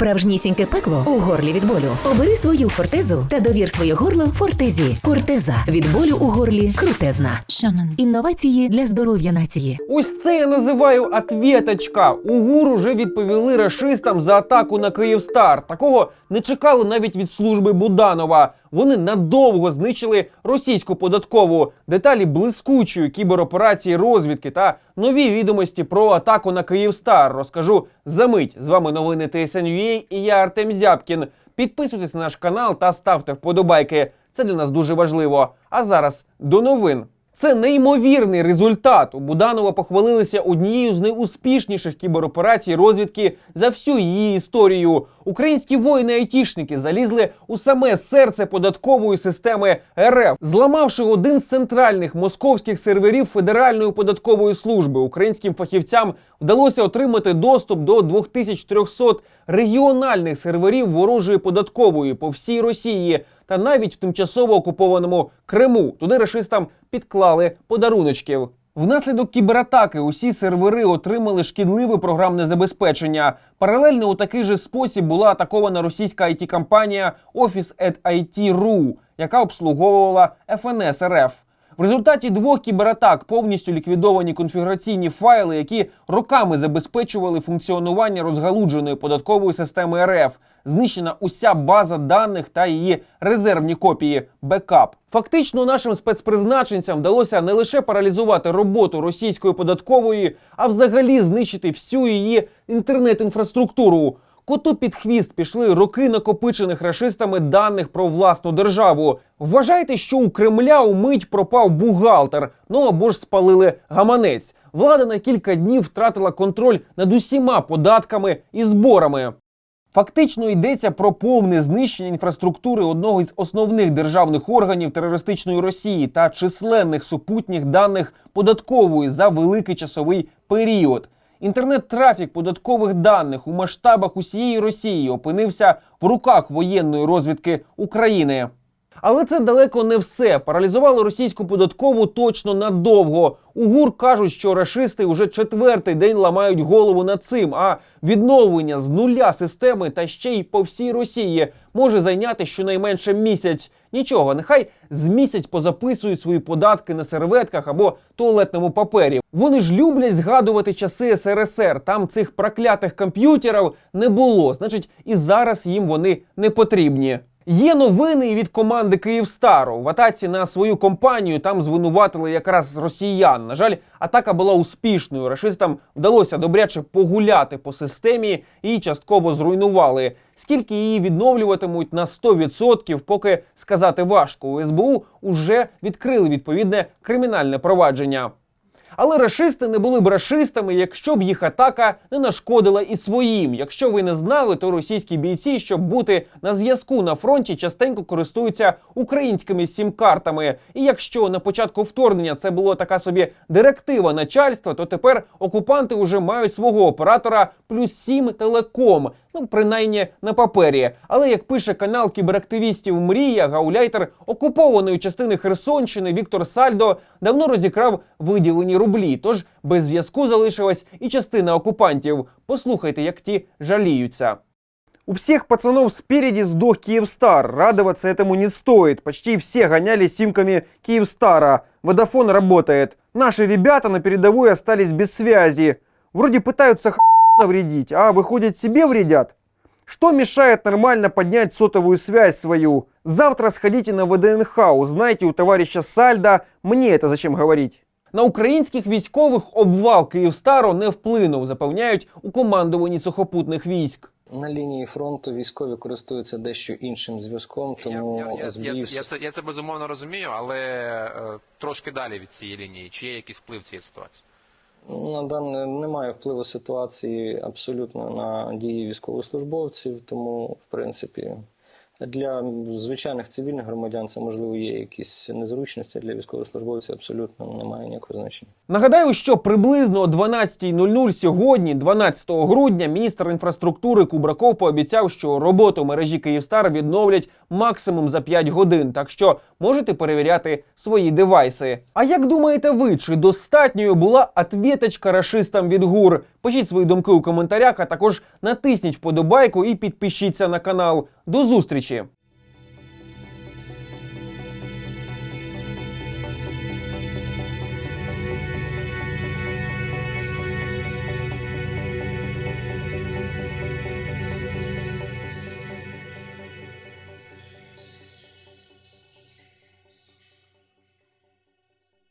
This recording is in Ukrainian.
Справжнісіньке пекло у горлі від болю. Обери свою фортезу та довір своє горло фортезі. Фортеза від болю у горлі крутезна. Шанон. Інновації для здоров'я нації. Ось це я називаю ответочка. УГУР уже відповіли рашистам за атаку на Київстар. Такого не чекали навіть від служби Буданова. Вони надовго знищили російську податкову деталі блискучої кібероперації розвідки та нові відомості про атаку на Київстар. Розкажу за мить. З вами новини TSN.ua і я Артем Зябкін. Підписуйтесь на наш канал та ставте вподобайки. Це для нас дуже важливо. А зараз до новин. Це неймовірний результат. У Буданова похвалилися однією з найуспішніших кібероперацій розвідки за всю її історію. Українські воїни-айтішники залізли у саме серце податкової системи РФ, зламавши один з центральних московських серверів Федеральної податкової служби. Українським фахівцям вдалося отримати доступ до 2300 регіональних серверів ворожої податкової по всій Росії та навіть в тимчасово окупованому Криму. Туди рашистам підклали подаруночків. Внаслідок кібератаки усі сервери отримали шкідливе програмне забезпечення. Паралельно у такий же спосіб була атакована російська it компанія Office at IT.ru, яка обслуговувала ФНС РФ. В результаті двох кібератак повністю ліквідовані конфігураційні файли, які роками забезпечували функціонування розгалудженої податкової системи РФ. Знищена уся база даних та її резервні копії бекап. Фактично, нашим спецпризначенцям вдалося не лише паралізувати роботу російської податкової, а взагалі знищити всю її інтернет-інфраструктуру. Коту під хвіст пішли роки накопичених рашистами даних про власну державу. Вважайте, що у Кремля умить пропав бухгалтер, ну або ж спалили гаманець. Влада на кілька днів втратила контроль над усіма податками і зборами. Фактично йдеться про повне знищення інфраструктури одного із основних державних органів терористичної Росії та численних супутніх даних податкової за великий часовий період. Інтернет-трафік податкових даних у масштабах усієї Росії опинився в руках воєнної розвідки України. Але це далеко не все. Паралізувало російську податкову точно надовго. У ГУР кажуть, що рашисти уже четвертий день ламають голову над цим. А відновлення з нуля системи та ще й по всій Росії може зайняти щонайменше місяць. Нічого, нехай з місяць позаписують свої податки на серветках або туалетному папері. Вони ж люблять згадувати часи СРСР. Там цих проклятих комп'ютерів не було. Значить, і зараз їм вони не потрібні. Є новини від команди Київстару. В атаці на свою компанію там звинуватили якраз росіян. На жаль, атака була успішною. Рашистам вдалося добряче погуляти по системі і частково зруйнували. Скільки її відновлюватимуть на 100%, поки сказати важко. У СБУ уже відкрили відповідне кримінальне провадження. Але рашисти не були б рашистами, якщо б їх атака не нашкодила і своїм. Якщо ви не знали, то російські бійці, щоб бути на зв'язку на фронті, частенько користуються українськими сім-картами. І якщо на початку вторгнення це було така собі директива начальства, то тепер окупанти вже мають свого оператора плюс сім телеком. Ну, принаймні на папері. Але як пише канал кіберактивістів Мрія, гауляйтер окупованої частини Херсонщини Віктор Сальдо давно розікрав виділені рублі. Тож без зв'язку залишилась і частина окупантів. Послухайте, як ті жаліються. У всех пацанов спереди сдох Киевстар. Радоваться этому не стоит. Почти все гоняли симками Киевстара. Водофон работает. Наши ребята на передовой остались без связи. Вроде пытаются х навредить, а выходит себе вредят. Что мешает нормально поднять сотовую связь свою? Завтра сходите на ВДНХ, узнайте у товарища Сальда, мне это зачем говорить. На українських військових обвал Київстару не вплинув, запевняють у командуванні сухопутних військ. На лінії фронту військові користуються дещо іншим зв'язком, тому я, я, я, я, збій це- я, це- я це безумовно розумію, але е, трошки далі від цієї лінії. Чи є якийсь вплив цієї ситуації? На дане немає впливу ситуації абсолютно на дії військовослужбовців, тому в принципі для звичайних цивільних громадян це можливо є якісь незручності для військовослужбовців. Абсолютно немає ніякого значення. Нагадаю, що приблизно о 12.00 сьогодні, 12 грудня, міністр інфраструктури Кубраков пообіцяв, що роботу мережі Київстар відновлять максимум за 5 годин. Так що можете перевіряти свої девайси. А як думаєте ви, чи достатньою була ответочка рашистам від ГУР? Пишіть свої думки у коментарях, а також натисніть вподобайку і підпишіться на канал. До зустрічі!